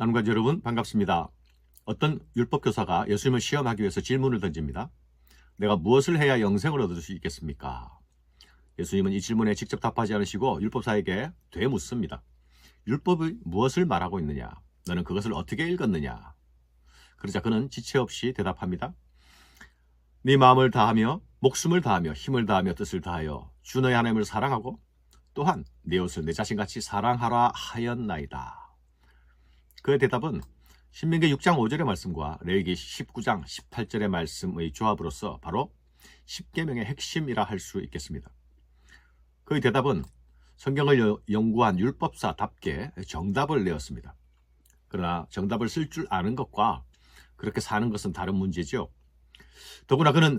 남관자 여러분 반갑습니다. 어떤 율법 교사가 예수님을 시험하기 위해서 질문을 던집니다. 내가 무엇을 해야 영생을 얻을 수 있겠습니까? 예수님은 이 질문에 직접 답하지 않으시고 율법사에게 되묻습니다. 율법이 무엇을 말하고 있느냐? 너는 그것을 어떻게 읽었느냐? 그러자 그는 지체 없이 대답합니다. 네 마음을 다하며 목숨을 다하며 힘을 다하며 뜻을 다하여 주 너의 하나님을 사랑하고 또한 내 옷을 내 자신같이 사랑하라 하였나이다. 그의 대답은 신명기 6장 5절의 말씀과 레위기 19장 18절의 말씀의 조합으로서 바로 10계명의 핵심이라 할 수 있겠습니다. 그의 대답은 성경을 여- 연구한 율법사답게 정답을 내었습니다. 그러나 정답을 쓸 줄 아는 것과 그렇게 사는 것은 다른 문제죠. 더구나 그는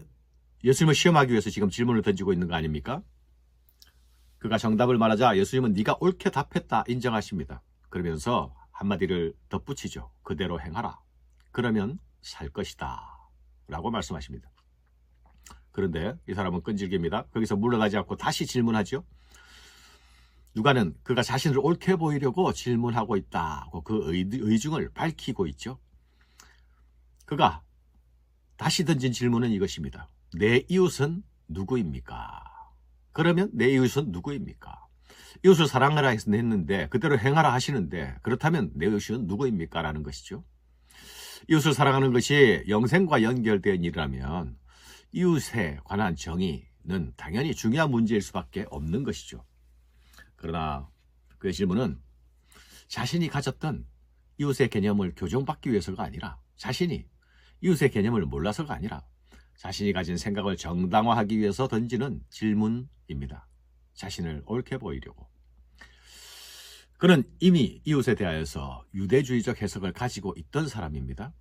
예수님을 시험하기 위해서 지금 질문을 던지고 있는 거 아닙니까? 그가 정답을 말하자 예수님은 네가 옳게 답했다 인정하십니다. 그러면서 한마디를 덧붙이죠. 그대로 행하라. 그러면 살 것이다. 라고 말씀하십니다. 그런데 이 사람은 끈질깁니다. 거기서 물러가지 않고 다시 질문하죠. 누가는 그가 자신을 옳게 보이려고 질문하고 있다고 그 의, 의중을 밝히고 있죠. 그가 다시 던진 질문은 이것입니다. 내 이웃은 누구입니까? 그러면 내 이웃은 누구입니까? 이웃을 사랑하라 했는데 그대로 행하라 하시는데 그렇다면 내 이웃은 누구입니까? 라는 것이죠. 이웃을 사랑하는 것이 영생과 연결된 일이라면 이웃에 관한 정의는 당연히 중요한 문제일 수밖에 없는 것이죠. 그러나 그의 질문은 자신이 가졌던 이웃의 개념을 교정받기 위해서가 아니라 자신이 이웃의 개념을 몰라서가 아니라 자신이 가진 생각을 정당화하기 위해서 던지는 질문입니다. 자신을 옳게 보이려고. 그는 이미 이웃에 대하여서 유대주의적 해석을 가지고 있던 사람입니다.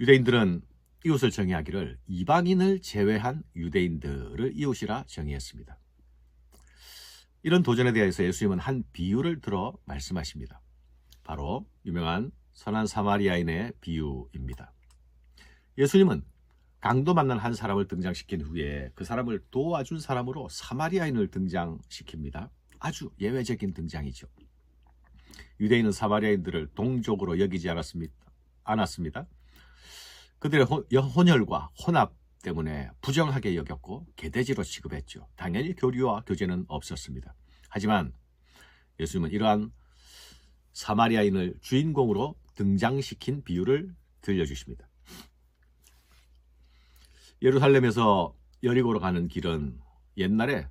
유대인들은 이웃을 정의하기를 이방인을 제외한 유대인들을 이웃이라 정의했습니다. 이런 도전에 대해서 예수님은 한 비유를 들어 말씀하십니다. 바로 유명한 선한 사마리아인의 비유입니다. 예수님은 강도 만난 한 사람을 등장시킨 후에 그 사람을 도와준 사람으로 사마리아인을 등장시킵니다. 아주 예외적인 등장이죠. 유대인은 사마리아인들을 동족으로 여기지 않았습니다. 않았습니다. 그들의 혼혈과 혼합 때문에 부정하게 여겼고 개돼지로 취급했죠. 당연히 교류와 교제는 없었습니다. 하지만 예수님은 이러한 사마리아인을 주인공으로 등장시킨 비유를 들려주십니다. 예루살렘에서 여리고로 가는 길은 옛날에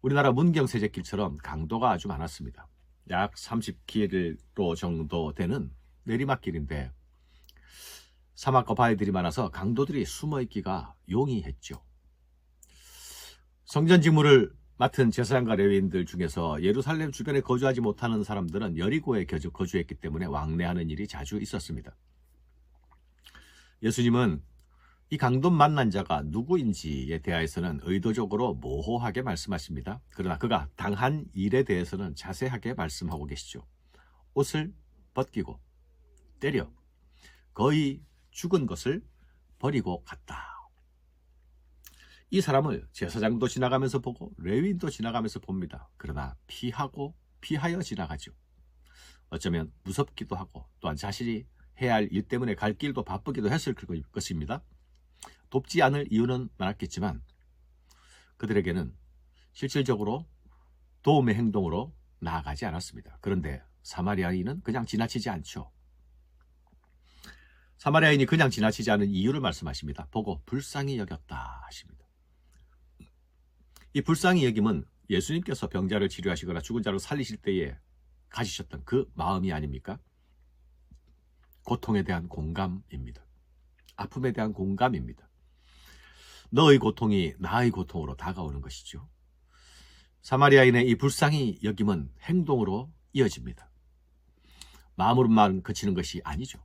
우리나라 문경세제길처럼 강도가 아주 많았습니다. 약 30km 정도 되는 내리막길인데 사막과 바위들이 많아서 강도들이 숨어있기가 용이했죠. 성전 직무를 맡은 제사장과 레위인들 중에서 예루살렘 주변에 거주하지 못하는 사람들은 여리고에 거주- 거주했기 때문에 왕래하는 일이 자주 있었습니다. 예수님은 이 강도 만난 자가 누구인지에 대하여서는 의도적으로 모호하게 말씀하십니다. 그러나 그가 당한 일에 대해서는 자세하게 말씀하고 계시죠. 옷을 벗기고 때려 거의 죽은 것을 버리고 갔다. 이 사람을 제사장도 지나가면서 보고 레위인도 지나가면서 봅니다. 그러나 피하고 피하여 지나가죠. 어쩌면 무섭기도 하고 또한 자신이 해야 할 일 때문에 갈 길도 바쁘기도 했을 것입니다. 돕지 않을 이유는 많았겠지만 그들에게는 실질적으로 도움의 행동으로 나아가지 않았습니다. 그런데 사마리아인은 그냥 지나치지 않죠. 사마리아인이 그냥 지나치지 않은 이유를 말씀하십니다. 보고 불쌍히 여겼다 하십니다. 이 불쌍히 여김은 예수님께서 병자를 치료하시거나 죽은 자를 살리실 때에 가지셨던 그 마음이 아닙니까? 고통에 대한 공감입니다. 아픔에 대한 공감입니다. 너의 고통이 나의 고통으로 다가오는 것이죠. 사마리아인의 이 불쌍히 여김은 행동으로 이어집니다. 마음으로만 그치는 것이 아니죠.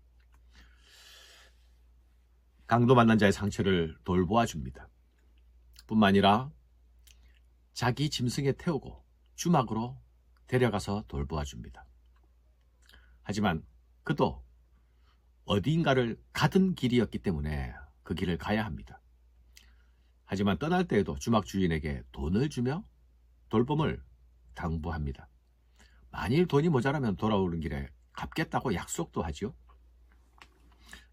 강도 만난 자의 상처를 돌보아 줍니다. 뿐만 아니라 자기 짐승에 태우고 주막으로 데려가서 돌보아 줍니다. 하지만 그도 어디인가를 가던 길이었기 때문에 그 길을 가야 합니다. 하지만 떠날 때에도 주막 주인에게 돈을 주며 돌봄을 당부합니다. 만일 돈이 모자라면 돌아오는 길에 갚겠다고 약속도 하죠.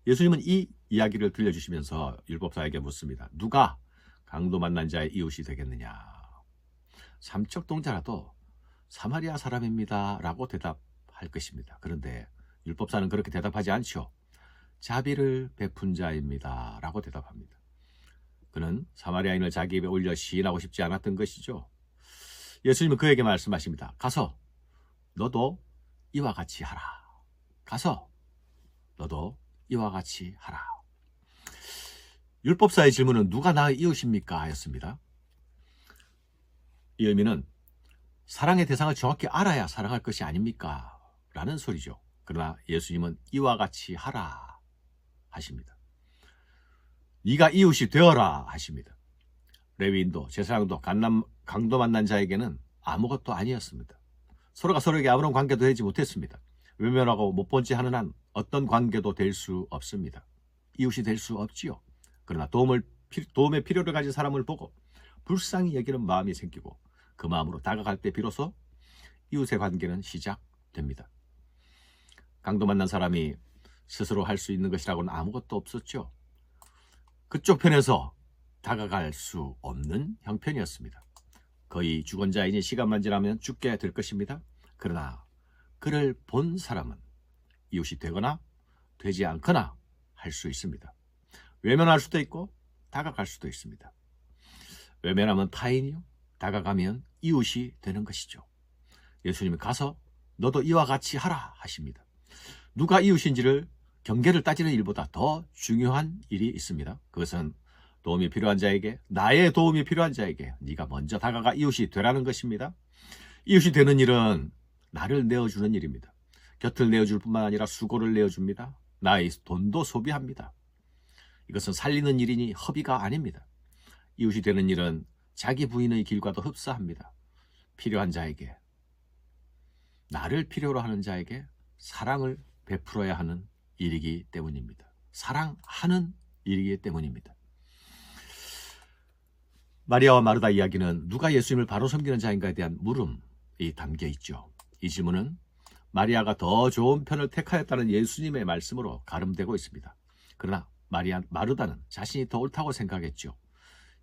예수님은 이 이야기를 들려주시면서 율법사에게 묻습니다. 누가 강도 만난 자의 이웃이 되겠느냐? 삼척 동자라도 사마리아 사람입니다. 라고 대답할 것입니다. 그런데 율법사는 그렇게 대답하지 않죠. 자비를 베푼 자입니다. 라고 대답합니다. 그는 사마리아인을 자기 입에 올려 시인하고 싶지 않았던 것이죠. 예수님은 그에게 말씀하십니다. 가서 너도 이와 같이 하라. 가서 너도 이와 같이 하라. 율법사의 질문은 누가 나의 이웃입니까? 하였습니다. 이 의미는 사랑의 대상을 정확히 알아야 사랑할 것이 아닙니까? 라는 소리죠. 그러나 예수님은 이와 같이 하라 하십니다. 네가 이웃이 되어라 하십니다. 레위인도 제사장도 강남, 강도 만난 자에게는 아무것도 아니었습니다. 서로가 서로에게 아무런 관계도 되지 못했습니다. 외면하고 못 본 지 하는 한 어떤 관계도 될 수 없습니다. 이웃이 될 수 없지요. 그러나 도움을 도움의 필요를 가진 사람을 보고 불쌍히 여기는 마음이 생기고 그 마음으로 다가갈 때 비로소 이웃의 관계는 시작됩니다. 강도 만난 사람이 스스로 할 수 있는 것이라고는 아무것도 없었죠. 그쪽 편에서 다가갈 수 없는 형편이었습니다. 거의 죽은 자이니 시간만 지나면 죽게 될 것입니다. 그러나 그를 본 사람은 이웃이 되거나 되지 않거나 할 수 있습니다. 외면할 수도 있고 다가갈 수도 있습니다. 외면하면 타인이요. 다가가면 이웃이 되는 것이죠. 예수님이 가서 너도 이와 같이 하라 하십니다. 누가 이웃인지를 경계를 따지는 일보다 더 중요한 일이 있습니다. 그것은 도움이 필요한 자에게 나의 도움이 필요한 자에게 네가 먼저 다가가 이웃이 되라는 것입니다. 이웃이 되는 일은 나를 내어주는 일입니다. 곁을 내어줄 뿐만 아니라 수고를 내어줍니다. 나의 돈도 소비합니다. 이것은 살리는 일이니 허비가 아닙니다. 이웃이 되는 일은 자기 부인의 길과도 흡사합니다. 필요한 자에게, 나를 필요로 하는 자에게 사랑을 베풀어야 하는 일이기 때문입니다. 사랑하는 일이기 때문입니다. 마리아와 마르다 이야기는 누가 예수님을 바로 섬기는 자인가에 대한 물음이 담겨 있죠. 이 질문은 마리아가 더 좋은 편을 택하였다는 예수님의 말씀으로 가름되고 있습니다. 그러나 마리아 마르다는 자신이 더 옳다고 생각했죠.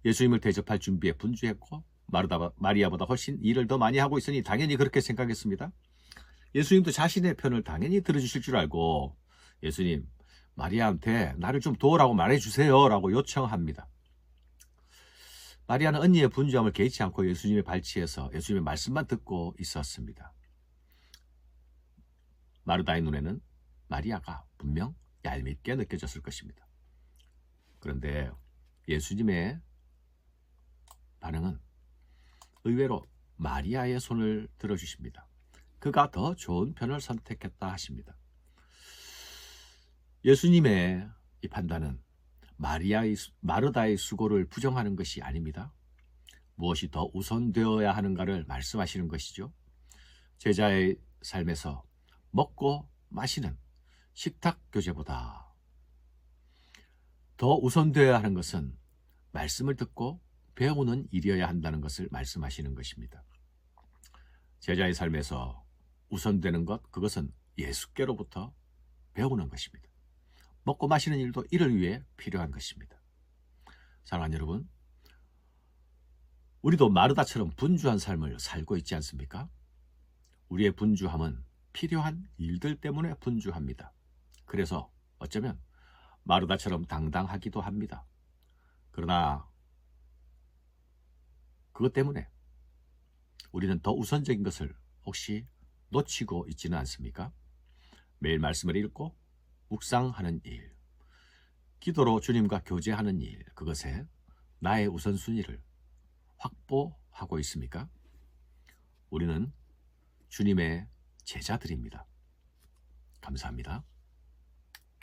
예수님을 대접할 준비에 분주했고 마르다 마리아보다 훨씬 일을 더 많이 하고 있으니 당연히 그렇게 생각했습니다. 예수님도 자신의 편을 당연히 들어주실 줄 알고 예수님 마리아한테 나를 좀 도우라고 말해주세요 라고 요청합니다. 마리아는 언니의 분주함을 개의치 않고 예수님의 발치에서 예수님의 말씀만 듣고 있었습니다. 마르다의 눈에는 마리아가 분명 얄밉게 느껴졌을 것입니다. 그런데 예수님의 반응은 의외로 마리아의 손을 들어주십니다. 그가 더 좋은 편을 선택했다 하십니다. 예수님의 이 판단은 마리아의 마르다의 수고를 부정하는 것이 아닙니다. 무엇이 더 우선되어야 하는가를 말씀하시는 것이죠. 제자의 삶에서 먹고 마시는 식탁 교제보다 더 우선되어야 하는 것은 말씀을 듣고 배우는 일이어야 한다는 것을 말씀하시는 것입니다. 제자의 삶에서 우선되는 것, 그것은 예수께로부터 배우는 것입니다. 먹고 마시는 일도 이를 위해 필요한 것입니다. 사랑하는 여러분, 우리도 마르다처럼 분주한 삶을 살고 있지 않습니까? 우리의 분주함은 필요한 일들 때문에 분주합니다. 그래서 어쩌면 마르다처럼 당당하기도 합니다. 그러나 그것 때문에 우리는 더 우선적인 것을 혹시 놓치고 있지는 않습니까? 매일 말씀을 읽고 묵상하는 일, 기도로 주님과 교제하는 일, 그것에 나의 우선순위를 확보하고 있습니까? 우리는 주님의 제자들입니다. 감사합니다.